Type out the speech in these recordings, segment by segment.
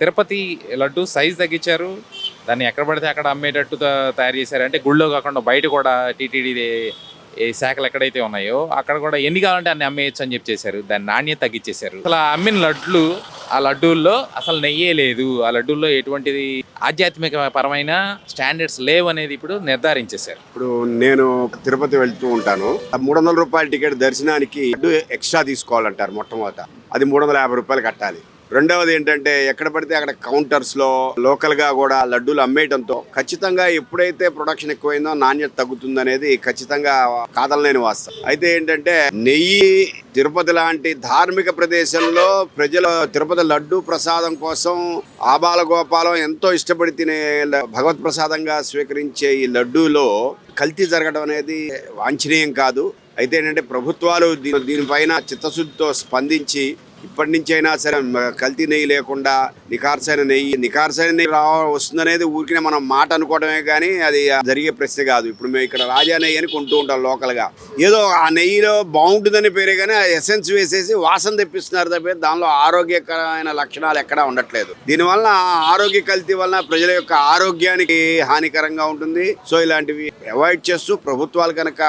Tirupati laddu size తగ్గించారు. దాన్ని ఎక్కడ పడితే అక్కడ అమ్మేటట్టు తయారు చేశారు. అంటే గుళ్ళో కాకుండా బయట కూడా టీటీడీ శాఖలు ఎక్కడైతే ఉన్నాయో అక్కడ కూడా ఎన్ని కావాలంటే అన్ని అమ్మేయచ్చు అని చెప్పి చేశారు. దాని నాణ్యత తగ్గించేశారు. అసలు అమ్మిన లడ్లు ఆ లడ్డూల్లో అసలు నెయ్యే లేదు. ఆ లడ్డూల్లో ఎటువంటిది ఆధ్యాత్మిక పరమైన స్టాండర్డ్స్ లేవు అనేది ఇప్పుడు నిర్ధారించేశారు. ఇప్పుడు నేను తిరుపతి వెళ్తూ ఉంటాను. ఆ మూడు వందల రూపాయల టికెట్ దర్శనానికి లడ్డు ఎక్స్ట్రా తీసుకోవాలంటారు మొట్టమొదట. అది మూడు వందల యాభై రూపాయలు కట్టాలి. రెండవది ఏంటంటే ఎక్కడ పడితే అక్కడ కౌంటర్స్లో లోకల్గా కూడా లడ్డూలు అమ్మేయడంతో ఖచ్చితంగా ఎప్పుడైతే ప్రొడక్షన్ ఎక్కువైందో నాణ్యత తగ్గుతుంది అనేది ఖచ్చితంగా కాదలలేని వాస్తవం. అయితే ఏంటంటే నెయ్యి తిరుపతి లాంటి ధార్మిక ప్రదేశంలో ప్రజలు తిరుపతి లడ్డు ప్రసాదం కోసం ఆబాల గోపాలం ఎంతో ఇష్టపడి తినే భగవత్ ప్రసాదంగా స్వీకరించే ఈ లడ్డూలో కల్తీ జరగడం అనేది వాంఛనీయం కాదు. అయితే ఏంటంటే ప్రభుత్వాలు దీనిపైన చిత్తశుద్ధితో స్పందించి ఇప్పటి నుంచి అయినా సరే కల్తీ నెయ్యి లేకుండా నికార్సైన నెయ్యి నికార్సైన నెయ్యి రా వస్తుందనేది ఊరికినే మనం మాట అనుకోవడమే కానీ అది జరిగే ప్రశ్న కాదు. ఇప్పుడు మేము ఇక్కడ రాజా నెయ్యి అని కొంటూ ఉంటాం లోకల్గా. ఏదో ఆ నెయ్యిలో బాగుంటుందని పేరే కానీ ఆ ఎసెన్స్ వేసేసి వాసన తెప్పిస్తున్నారు తప్ప దానిలో ఆరోగ్యకరమైన లక్షణాలు ఎక్కడా ఉండట్లేదు. దీనివల్ల ఆరోగ్య కల్తీ వలన ప్రజల యొక్క ఆరోగ్యానికి హానికరంగా ఉంటుంది. సో ఇలాంటివి అవాయిడ్ చేస్తూ ప్రభుత్వాలు కనుక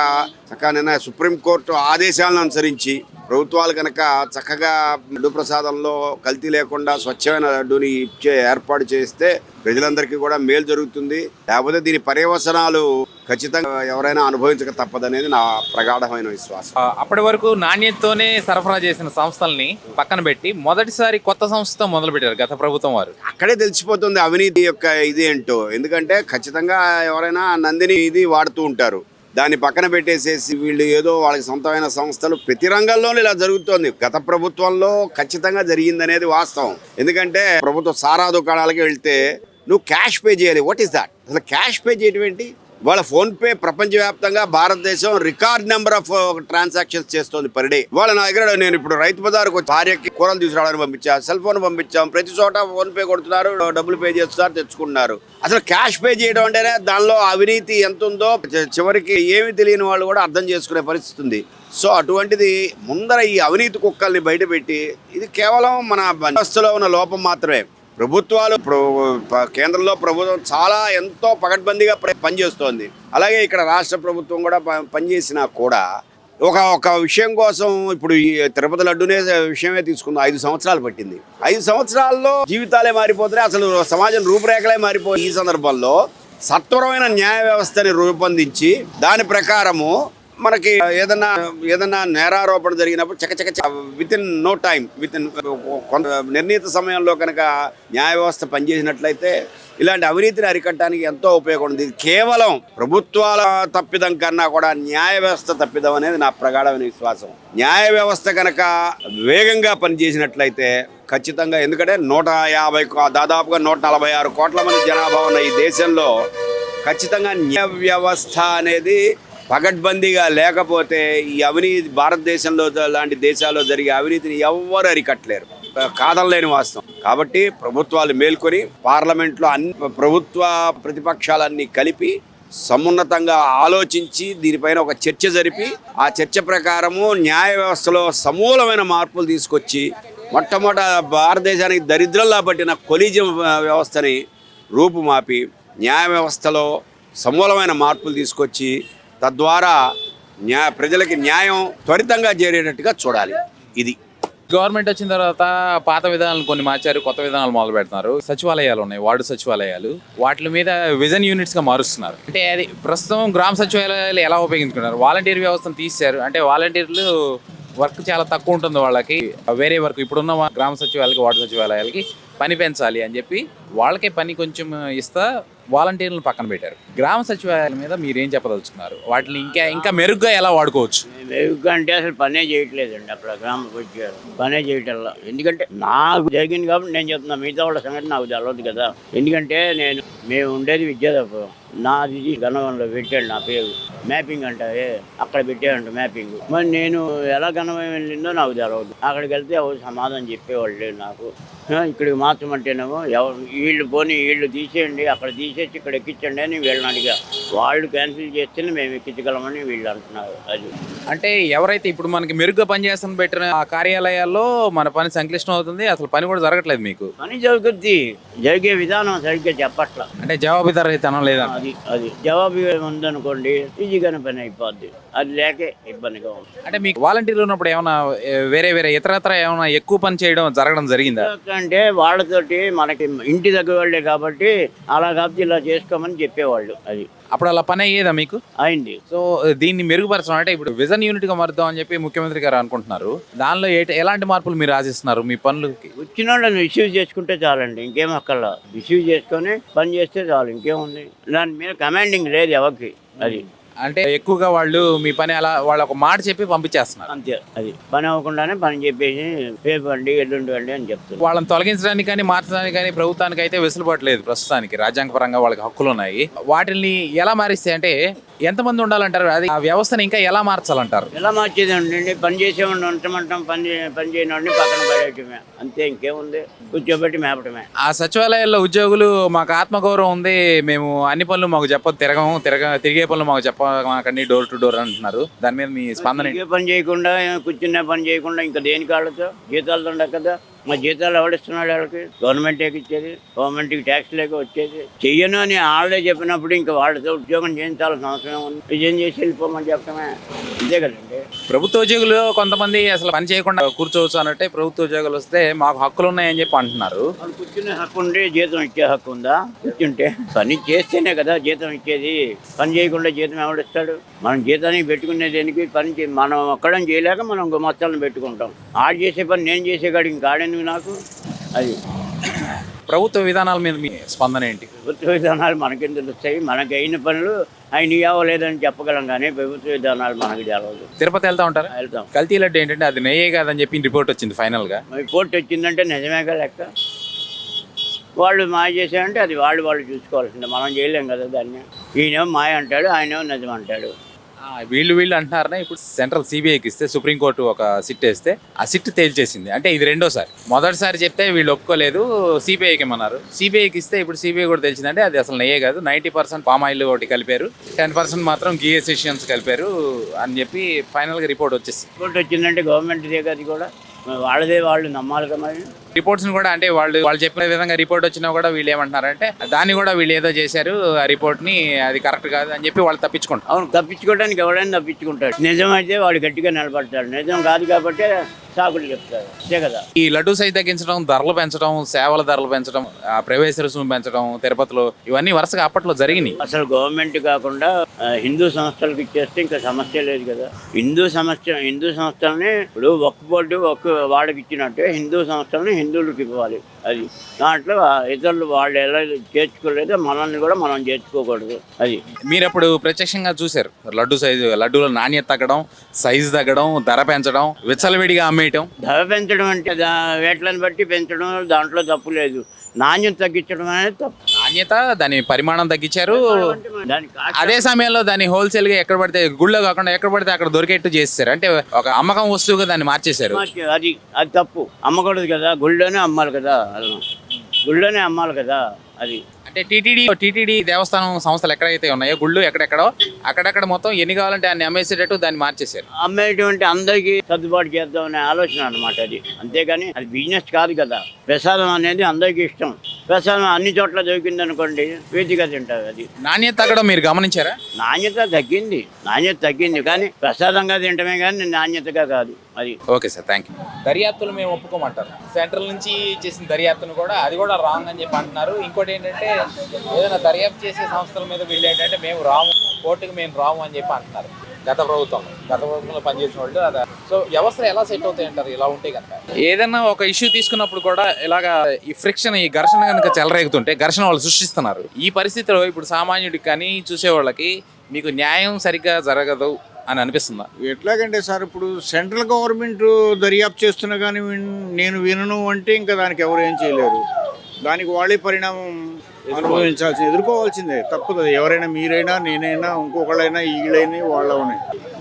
సుప్రీం సుప్రీంకోర్టు ఆదేశాలను అనుసరించి ప్రభుత్వాలు కనుక చక్కగా లడ్డు ప్రసాదంలో కల్తీ లేకుండా స్వచ్ఛమైన లడ్డూని ఇచ్చే ఏర్పాటు చేస్తే ప్రజలందరికీ కూడా మేలు జరుగుతుంది. లేకపోతే దీని పర్యవసనాలు ఖచ్చితంగా ఎవరైనా అనుభవించక తప్పదనేది నా ప్రగాఢమైన విశ్వాసం. అప్పటి వరకు నాణ్యతతోనే సరఫరా చేసిన సంస్థల్ని పక్కన పెట్టి మొదటిసారి కొత్త సంస్థతో మొదలు పెట్టారు గత ప్రభుత్వం వారు. అక్కడే తెలిసిపోతుంది అవినీతి యొక్క ఇది ఏంటో. ఎందుకంటే ఖచ్చితంగా ఎవరైనా నందిని ఇది వాడుతూ ఉంటారు. దాన్ని పక్కన పెట్టేసేసి వీళ్ళు ఏదో వాళ్ళకి సొంతమైన సంస్థలు ప్రతి రంగంలోనూ ఇలా జరుగుతోంది. గత ప్రభుత్వంలో ఖచ్చితంగా జరిగిందనేది వాస్తవం. ఎందుకంటే ప్రభుత్వ సారా దుకాణాలకి వెళ్తే నువ్వు క్యాష్ పే చేయాలి. వాట్ ఈస్ దాట్ అసలు క్యాష్ పే చేయటం ఏంటి? వాళ్ళ ఫోన్ పే ప్రపంచవ్యాప్తంగా భారతదేశం రికార్డ్ నెంబర్ ఆఫ్ ట్రాన్సాక్షన్స్ చేస్తోంది పర్ డే వాళ్ళ నా దగ్గర నేను ఇప్పుడు రైతు బజార్కు భార్యకి కూరలు తీసుకురావడానికి పంపించా సెల్ ఫోన్ పంపించాం. ప్రతి చోట ఫోన్ పే కొడుతున్నారు డబ్బులు పే చేస్తున్నారు తెచ్చుకుంటున్నారు. అసలు క్యాష్ పే చేయడం అంటేనే దానిలో అవినీతి ఎంత ఉందో చివరికి ఏమి తెలియని వాళ్ళు కూడా అర్థం చేసుకునే పరిస్థితి ఉంది. సో అటువంటిది ముందర ఈ అవినీతి కుక్కల్ని బయటపెట్టి ఇది కేవలం మన వ్యవస్థలో ఉన్న లోపం మాత్రమే. ప్రభుత్వాలు ఇప్పుడు కేంద్రంలో ప్రభుత్వం చాలా ఎంతో పకడ్బందీగా పనిచేస్తోంది. అలాగే ఇక్కడ రాష్ట్ర ప్రభుత్వం కూడా ప- పనిచేసినా కూడా ఒక ఒక విషయం కోసం ఇప్పుడు ఈ తిరుపతి లడ్డునే విషయమే తీసుకుందాం. ఐదు సంవత్సరాలు పట్టింది. ఐదు సంవత్సరాల్లో జీవితాలే మారిపోతున్నాయి. అసలు సమాజం రూపురేఖలే మారిపోయి ఈ సందర్భంలో సత్వరమైన న్యాయ వ్యవస్థని రూపొందించి దాని ప్రకారము మనకి ఏదన్నా ఏదన్నా నేరారోపణ జరిగినప్పుడు చకచక within no time within కొంత నిర్ణీత సమయంలో కనుక న్యాయ వ్యవస్థ పనిచేసినట్లయితే ఇలాంటి అవినీతిని అరికట్టడానికి ఎంతో ఉపయోగం ఉంది. కేవలం ప్రభుత్వాల తప్పిదం కన్నా కూడా న్యాయ వ్యవస్థ తప్పిదం అనేది నా ప్రగాఢమైన విశ్వాసం. న్యాయ వ్యవస్థ కనుక వేగంగా పనిచేసినట్లయితే ఖచ్చితంగా ఎందుకంటే నూట యాభై దాదాపుగా నూట నలభై ఆరు కోట్ల మంది జనాభా ఉన్న ఈ దేశంలో ఖచ్చితంగా న్యాయ వ్యవస్థ అనేది పగడ్బందీగా లేకపోతే ఈ అవినీతి భారతదేశంలో లాంటి దేశాల్లో జరిగే అవినీతిని ఎవ్వరు అరికట్టలేరు. కాదనలేని వాస్తవం. కాబట్టి ప్రభుత్వాలు మేల్కొని పార్లమెంట్లో అన్ని ప్రభుత్వ ప్రతిపక్షాలన్నీ కలిపి సమున్నతంగా ఆలోచించి దీనిపైన ఒక చర్చ జరిపి ఆ చర్చ ప్రకారము న్యాయ వ్యవస్థలో సమూలమైన మార్పులు తీసుకొచ్చి మొట్టమొదట భారతదేశానికి దరిద్రంలా పట్టిన కొలీజియం వ్యవస్థని రూపుమాపి న్యాయ వ్యవస్థలో సమూలమైన మార్పులు తీసుకొచ్చి తద్వారా న్యాయ ప్రజలకి న్యాయం త్వరితంగా చేరేటట్టుగా చూడాలి. ఇది. గవర్నమెంట్ వచ్చిన తర్వాత పాత విధానాలు కొన్ని మార్చారు కొత్త విధానాలు మొదలు పెడుతున్నారు. సచివాలయాలు ఉన్నాయి వార్డు సచివాలయాలు. వాటి మీద విజన్ యూనిట్స్గా మారుస్తున్నారు. అంటే అది ప్రస్తుతం గ్రామ సచివాలయాలు ఎలా ఉపయోగించుకున్నారు వాలంటీర్ వ్యవస్థను తీశారు అంటే వాలంటీర్లు వర్క్ చాలా తక్కువ ఉంటుంది వాళ్ళకి. వేరే వర్క్ ఇప్పుడున్న గ్రామ సచివాలయాలకి వార్డు సచివాలయాలకి పని పెంచాలి అని చెప్పి వాళ్ళకే పని కొంచెం ఇస్తా వాలంటీర్లను పక్కన పెట్టారు. గ్రామ సచివాలయాల మీద మీరు ఏం చెప్పదలుచుకున్నారు? వాటిని ఇంకా ఇంకా మెరుగ్గా ఎలా వాడుకోవచ్చు? మెరుగ్గా అంటే అసలు పనే చేయట్లేదండి అక్కడ గ్రామ సచివాలయం పనే చేయటంలో. ఎందుకంటే నాకు జరిగింది కాబట్టి నేను చెప్తున్నా మిగతా వాళ్ళ సంగతి నాకు తెలియదు కదా. ఎందుకంటే నేను మేము ఉండేది విద్యాదాపురం నాది గణవంలో పెట్టాడు నా పేరు. మ్యాపింగ్ అంటే అక్కడ పెట్టాడంట మ్యాపింగ్ మరి నేను ఎలా గణవం వెళ్ళిందో నాకు తెలవదు. అక్కడికి వెళ్తే ఎవరు సమాధానం చెప్పేవాళ్ళు లేరు నాకు. ఇక్కడికి మార్చమంటేనేమో ఎవరు వీళ్ళు పోనీ వీళ్ళు తీసేయండి అక్కడ తీసేసి ఇక్కడ ఎక్కించండి అని వీళ్ళని అడిగా. వాళ్ళు క్యాన్సిల్ చేస్తేనే మేము ఎక్కించగలమని వీళ్ళు అంటున్నారు. అది. అంటే ఎవరైతే ఇప్పుడు మనకి మెరుగ్గా పనిచేస్తున్న పెట్టిన ఆ కార్యాలయాల్లో మన పని సంక్లిష్టం అవుతుంది అసలు పని కూడా జరగట్లేదు మీకు. పని జరుగుద్ది. జరిగే విధానం సరిగ్గా చెప్పట్లా. అంటే జవాబుదారీతనం లేదా? అది అది. జవాబు ఉందనుకోండి ఈజీగానే పని అయిపోద్ది. అది లేకే ఇబ్బందిగా ఉంది. అంటే మీకు వాలంటీర్లు ఉన్నప్పుడు ఏమైనా వేరే వేరే ఇతరత్ర ఏమైనా ఎక్కువ పని చేయడం జరగడం జరిగిందా? అంటే వాళ్ళతోటి మనకి ఇంటి దగ్గర వాళ్ళే కాబట్టి అలా కాబట్టి ఇలా చేసుకోమని చెప్పేవాళ్ళు అది. అప్పుడు అలా పని అయ్యేదా మీకు? అయింది. సో దీన్ని మెరుగుపరచడం అంటే ఇప్పుడు విజన్ యూనిట్గా మారుద్దాం అని చెప్పి ముఖ్యమంత్రి గారు అనుకుంటున్నారు. దానిలో ఎలాంటి మార్పులు మీరు ఆశిస్తున్నారు మీ పనులకి? వచ్చిన వాళ్ళని రిసీవ్ చేసుకుంటే చాలండి ఇంకేం అక్కర్లా. రిసీవ్ చేసుకొని పని చేస్తే చాలు ఇంకేముంది? దాని మీద కమాండింగ్ లేదు ఎవరికి అది. అంటే ఎక్కువగా వాళ్ళు మీ పని అలా వాళ్ళు ఒక మాట చెప్పి పంపించేస్తున్నారు. అంతే. అది పని అవ్వకుండానే పని చెప్పేసి రేపు అండి ఎల్లుండి అండి అని చెప్తున్నారు. వాళ్ళని తొలగించడానికి కానీ మార్చడానికి కానీ ప్రభుత్వానికి అయితే వెసులుబాటు లేదు ప్రస్తుతానికి. రాజ్యాంగపరంగా వాళ్ళకి హక్కులు ఉన్నాయి. వాటిని ఎలా మారిస్తే అంటే ఎంతమంది ఉండాలంటారు? అది ఆ వ్యవస్థను ఇంకా ఎలా మార్చాలంటారు? ఎలా మార్చేది అండి పని చేసేవాడిని ఉంచమంటాం పని పని చేయనివాడిని పక్కన పడేయటమే. అంతే ఇంకేముంది? కూర్చోబెట్టి మేపటమే. ఆ సచివాలయాల్లో ఉద్యోగులు మాకు ఆత్మగౌరవం ఉంది మేము అన్ని పనులు మాకు చెప్పదు తిరగము తిరగ తిరిగే పనులు మాకు చెప్పకండి డోర్ టు డోర్ అంటున్నారు. దాని మీద మీ స్పందన పని చేయకుండా కూర్చునే పని చేయకుండా ఇంకా దేనికి వాళ్ళతో జీతాలు ఉండవు కదా. మా జీతాలు ఎవడిస్తున్నాడు వాళ్ళకి? గవర్నమెంట్ ఇచ్చేది? గవర్నమెంట్కి ట్యాక్స్ లేక వచ్చేది? చెయ్యను అని వాళ్ళే చెప్పినప్పుడు ఇంకా వాళ్ళతో ఉద్యోగం చేయించాల్సిన అవసరం ఉంది విజయం చేసి వెళ్ళిపోమని చెప్పడమే. అంతే కదండి. ప్రభుత్వ ఉద్యోగులు కొంతమంది అసలు పని చేయకుండా కూర్చోవచ్చు అన్నట్టే ప్రభుత్వ ఉద్యోగులు వస్తే మాకు హక్కులు ఉన్నాయని చెప్పి అంటున్నారు. కూర్చునే హక్కు ఉండి జీతం ఇచ్చే హక్కు ఉందా? కూర్చుంటే. పని చేస్తేనే కదా జీతం ఇచ్చేది. పని చేయకుండా జీతం ఎవడిస్తాడు మనం జీతాన్ని పెట్టుకునే దేనికి? పని చే- మనం ఒక్కడం చేయలేక మనం మొత్తాలను పెట్టుకుంటాం. ఆడు చేసే పని నేను చేసే కాడికి ఇంకాడెందుకు నాకు? అది. ప్రభుత్వ విధానాల మీద మీ స్పందన ఏంటి? ప్రభుత్వ విధానాలు మనకేం తెలుస్తాయి? మనకి అయిన పనులు ఆయన ఇవ్వలేదని చెప్పగలం కానీ ప్రభుత్వ విధానాలు మనకు తెలవదు. తిరుపతి వెళ్తా ఉంటారా? వెళ్తాం. కల్తీ లడ్డు ఏంటంటే అది నెయ్యే కాదని చెప్పి రిపోర్ట్ వచ్చింది ఫైనల్గా మరి కోర్టు వచ్చిందంటే నిజమేగా లెక్క? వాళ్ళు మాయ చేశారంటే అది వాళ్ళు వాళ్ళు చూసుకోవాల్సిందే. మనం చేయలేం కదా దాన్ని. ఈయనేమో మాయ అంటాడు ఆయనేమో నిజం అంటాడు. వీళ్ళు వీళ్ళు అంటున్నారనే ఇప్పుడు సెంట్రల్ సిబిఐకి ఇస్తే సుప్రీంకోర్టు ఒక సిట్ వేస్తే ఆ సిట్ తేల్చేసింది. అంటే ఇది రెండోసారి. మొదటిసారి చెప్తే వీళ్ళు ఒప్పుకోలేదు సిబిఐకి ఇమ్మన్నారు సిబిఐకి ఇస్తే ఇప్పుడు సిబిఐ కూడా తెలిసిందంటే అది అసలు నయ్యే కాదు. నైంటీ పర్సెంట్ పామ్ ఆయిల్ ఒకటి కలిపారు. టెన్ పర్సెంట్ మాత్రం గిఎస్ఎషియన్స్ కలిపారు అని చెప్పి ఫైనల్గా రిపోర్ట్ వచ్చేసి రిపోర్ట్ వచ్చిందంటే గవర్నమెంట్ దే కూడా. వాళ్ళదే వాళ్ళు నమ్మాలి కదా మరి. రిపోర్ట్స్ కూడా అంటే వాళ్ళు వాళ్ళు చెప్పిన విధంగా రిపోర్ట్ వచ్చినా కూడా వీళ్ళు ఏమంటున్నారంటే దాన్ని కూడా వీళ్ళు ఏదో చేశారు ఆ రిపోర్ట్ని అది కరెక్ట్ కాదు అని చెప్పి వాళ్ళు తప్పించుకుంటారు. అవును తప్పించుకోవడానికి ఎవడైనా తప్పించుకుంటాడు నిజమైతే వాడు గట్టిగా నిలబడతాడు నిజం కాదు కాబట్టి సాకులు అంతే కదా? ఈ లడ్డు సైజ్ తగ్గించడం ధరలు పెంచడం సేవల ధరలు పెంచడం ఆ ప్రవేశ రుసుము పెంచడం తిరుపతిలో ఇవన్నీ వరుసగా అప్పట్లో జరిగినాయి. అసలు గవర్నమెంట్ కాకుండా హిందూ సంస్థలకు ఇచ్చేస్తే ఇంకా సమస్య లేదు కదా? హిందూ సమస్య హిందూ సంస్థలని ఇప్పుడు ఒక్క బోర్డు ఒక్క వాళ్ళకి ఇచ్చినట్టే హిందూ సంస్థలని హిందువులకు ఇవ్వాలి. అది దాంట్లో ఇతరులు వాళ్ళు ఎలా చేర్చుకోలేదో మనల్ని కూడా మనం చేర్చుకోకూడదు. అది. మీరు అప్పుడు ప్రత్యక్షంగా చూశారు. లడ్డు సైజు లడ్డూల నాణ్యత తగ్గడం సైజు తగ్గడం ధర పెంచడం విచ్చలవిడిగా అమ్మేయటం. ధర పెంచడం అంటే వేట్లను బట్టి పెంచడం దాంట్లో తప్పు లేదు. నాణ్యత తగ్గించడం అనేది తప్పు. నాణ్యత దాని పరిమాణం తగ్గించారు. అదే సమయంలో దాన్ని హోల్సేల్గా ఎక్కడ పడితే గుళ్ళో కాకుండా ఎక్కడ పడితే అక్కడ దొరికేట్టు చేస్తారు అంటే ఒక అమ్మకం వస్తువుగా దాన్ని మార్చేశారు. మార్చి- అది అది తప్పు. అమ్మకూడదు కదా గుళ్ళోనే అమ్మాలి కదా గుళ్ళోనే అమ్మాలి కదా అది. అంటే టీటీడీ టీటీడీ దేవస్థానం సంస్థలు ఎక్కడైతే ఉన్నాయో గుళ్ళు ఎక్కడెక్కడో అక్కడక్కడ మొత్తం ఎన్ని కావాలంటే అన్ని అమ్మేసేటట్టు దాన్ని మార్చేశారు. అమ్మేటువంటి అందరికీ సర్దుబాటు చేద్దాం అనే ఆలోచన అనమాట అది. అంతేగాని అది బిజినెస్ కాదు కదా. ప్రసాదం అనేది అందరికీ ఇష్టం. ప్రసాదం అన్ని చోట్ల దొరికింది అనుకోండి వీధిగా తింటారు అది. నాణ్యత తగ్గడం మీరు గమనించారా? నాణ్యత తగ్గింది నాణ్యత తగ్గింది కానీ ప్రసాదంగా తింటమే కానీ నాణ్యతగా కాదు అది. ఓకే సార్ థ్యాంక్ యూ దర్యాప్తులు మేము ఒప్పుకోమంటారు. సెంట్రల్ నుంచి చేసిన దర్యాప్తును కూడా అది కూడా రాంగ్ అని చెప్పి అంటున్నారు. ఇంకోటి ఏంటంటే ఏదైనా దర్యాప్తు చేసే సంస్థల మీద వీళ్ళు ఏంటంటే మేము రాము కోర్టుకు మేము రాము అని చెప్పి అంటున్నారు. గత ప్రభుత్వం గత ప్రభుత్వంలో పనిచేసిన వాళ్ళు అదే. సో వ్యవస్థలు ఎలా సెట్ అవుతాయి అంటారు? ఇలా ఉంటే కనుక. ఏదైనా ఒక ఇష్యూ తీసుకున్నప్పుడు కూడా ఇలాగా ఈ ఫ్రిక్షన్ ఈ ఘర్షణ కనుక చెలరేగుతుంటే ఘర్షణ వాళ్ళు సృష్టిస్తున్నారు. ఈ పరిస్థితిలో ఇప్పుడు సామాన్యుడికి కానీ చూసేవాళ్ళకి మీకు న్యాయం సరిగ్గా జరగదు అని అనిపిస్తుందా? ఎట్లాగంటే సార్ ఇప్పుడు సెంట్రల్ గవర్నమెంట్ దర్యాప్తు చేస్తున్నా కానీ నేను వినను అంటే ఇంకా దానికి ఎవరు ఏం చేయలేరు. దానికి వాళ్ళే పరిణామం అనుభవించాల్సింది. ఎదుర్కోవాల్సిందే. తప్పదు. ఎవరైనా మీరైనా నేనైనా ఇంకొకళ్ళైనా వీళ్ళైనా వాళ్ళని.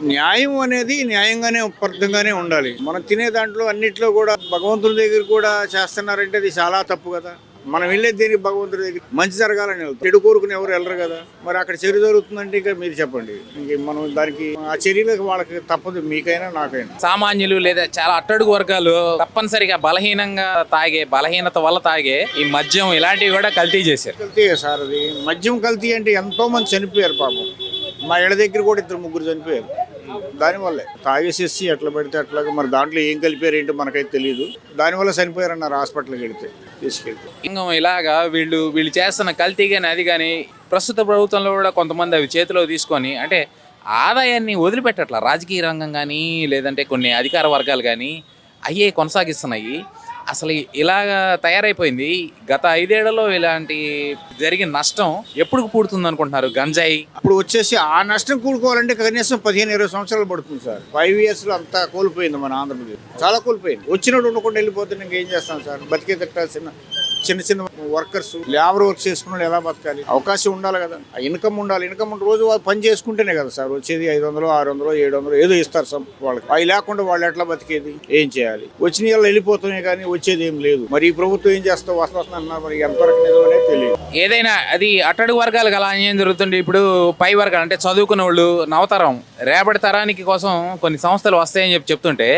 న్యాయం అనేది న్యాయంగానే ఉపర్థంగానే ఉండాలి. మనం తినే దాంట్లో అన్నిట్లో కూడా భగవంతుని దగ్గర కూడా చేస్తున్నారంటే అది చాలా తప్పు కదా. మనం వెళ్ళేది దేనికి భగవంతుడి దగ్గర మంచి జరగాలని వెళ్తాం. చెడు కోరుకుని ఎవరు వెళ్ళరు కదా. మరి అక్కడ చెడు జరుగుతుందంటే ఇక మీరు చెప్పండి. ఇంక మనం దానికి ఆ చర్యలకు వాళ్ళకి తప్పదు. మీకైనా నాకైనా. సామాన్యులు లేదా చాలా అట్టడుగు వర్గాలు తప్పనిసరిగా బలహీనంగా తాగే బలహీనత వల్ల తాగే ఈ మద్యం ఇలాంటివి కూడా కల్తీ చేశారు. కల్తీ సార్ అది? మద్యం కల్తీ అంటే ఎంతో మంది చనిపోయారు పాపం. మా ఇళ్ళ దగ్గర కూడా ఇద్దరు ముగ్గురు చనిపోయారు. దానివల్లే. తాగేసేసి ఎట్లా పెడితే అట్లాగా మరి దాంట్లో ఏం కలిపారు ఏంటో మనకైతే తెలియదు దానివల్ల చనిపోయారన్నారు హాస్పిటల్కి వెళితే తీసుకెళ్తే. ఇంకా ఇలాగా వీళ్ళు వీళ్ళు చేస్తున్న కల్తీ కానీ అది కానీ ప్రస్తుత ప్రభుత్వంలో కూడా కొంతమంది అవి చేతిలో తీసుకొని అంటే ఆదాయాన్ని వదిలిపెట్టట్ల. రాజకీయ రంగం కానీ లేదంటే కొన్ని అధికార వర్గాలు కానీ అయ్యే కొనసాగిస్తున్నాయి. అసలు ఇలాగా తయారైపోయింది. గత ఐదేళ్ళలో ఇలాంటి జరిగిన నష్టం ఎప్పుడు పూడుతుంది అనుకుంటున్నారు గంజాయి? అప్పుడు వచ్చేసి ఆ నష్టం కూడుకోవాలంటే కనీసం పదిహేను ఇరవై సంవత్సరాలు పడుతుంది సార్. ఫైవ్ ఇయర్స్లో అంతా కోల్పోయింది మన ఆంధ్రప్రదేశ్. చాలా కోల్పోయింది. వచ్చినట్టు ఉండకుండా వెళ్ళిపోతే ఇంకేం చేస్తాం సార్? బతికే తిట్టాల్సిన చిన్న చిన్న వర్కర్స్ లేబర్ వర్క్ చేసుకున్న ఎలా బతకాలి? అవకాశం ఉండాలి కదా. ఆ ఇన్కమ్ ఉండాలి. ఇన్కమ్ ఉంటే రోజు పని చేసుకుంటేనే కదా సార్. వచ్చేది ఐదు వందలు ఆరు వందలు ఏడు వందలు ఏదో ఇస్తారు సార్ వాళ్ళకి. అవి లేకుండా వాళ్ళు ఎట్లా బతికేది? ఏం చేయాలి? వచ్చిన వాళ్ళు వెళ్ళిపోతున్నాయి కానీ వచ్చేది ఏం లేదు. మరి ఈ ప్రభుత్వం ఏం చేస్తా వస్తా అన్నారు మరి ఎంతవరకు నిజమనే తెలియదు. ఏదైనా అది అట్టడుగు వర్గాలకు అలా ఏం జరుగుతుంది ఇప్పుడు పై వర్గాలు అంటే చదువుకున్న వాళ్ళు నవతరం రేపటి తరానికి కోసం కొన్ని సంస్థలు వస్తాయని చెప్పి చెప్తుంటే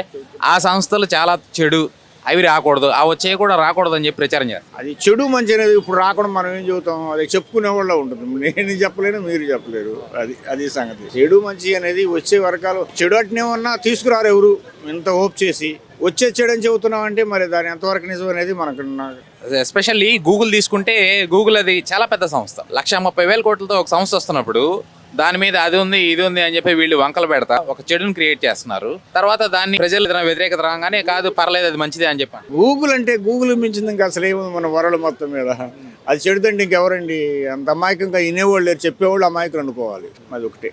ఆ సంస్థలు చాలా చెడు. అవి రాకూడదు ఆ వచ్చే కూడా రాకూడదు అని చెప్పి ప్రచారం చేస్తారు అది చెడు మంచి అనేది ఇప్పుడు రాకుండా మనం ఏం చెబుతాం? అది చెప్పుకునే వాళ్ళ ఉంటుంది. నేను చెప్పలేను మీరు చెప్పలేరు. అది అది సంగతి. చెడు మంచి అనేది వచ్చే వర్గాలు చెడు అట్నే ఉన్నా తీసుకురారు ఎవరు? ఇంత హోప్ చేసి. వచ్చే చెడు అని చెబుతున్నాం అంటే మరి దాని ఎంతవరకు నిజం అనేది మనకు నాకు ఎస్పెషల్లీ గూగుల్ తీసుకుంటే గూగుల్ అది చాలా పెద్ద సంస్థ. లక్ష ముప్పై వేల కోట్లతో ఒక సంస్థ వస్తున్నప్పుడు దాని మీద అది ఉంది ఇది ఉంది అని చెప్పి వీళ్ళు వంకలు పెడతా ఒక చెడుని క్రియేట్ చేస్తున్నారు. తర్వాత దాన్ని ప్రజలు వ్యతిరేకత రాగానే కాదు పర్లేదు అది మంచిదే అని చెప్పాను. గూగుల్ అంటే గూగుల్ మించింది ఇంకా అసలు ఏముంది మన వరల్డ్ మొత్తం మీద? అది చెడుదండి ఇంకెవరండి? అంత అమాయకంగా వినేవాళ్ళు లేరు చెప్పేవాళ్ళు అమాయకులు అనుకోవాలి. అది ఒకటే.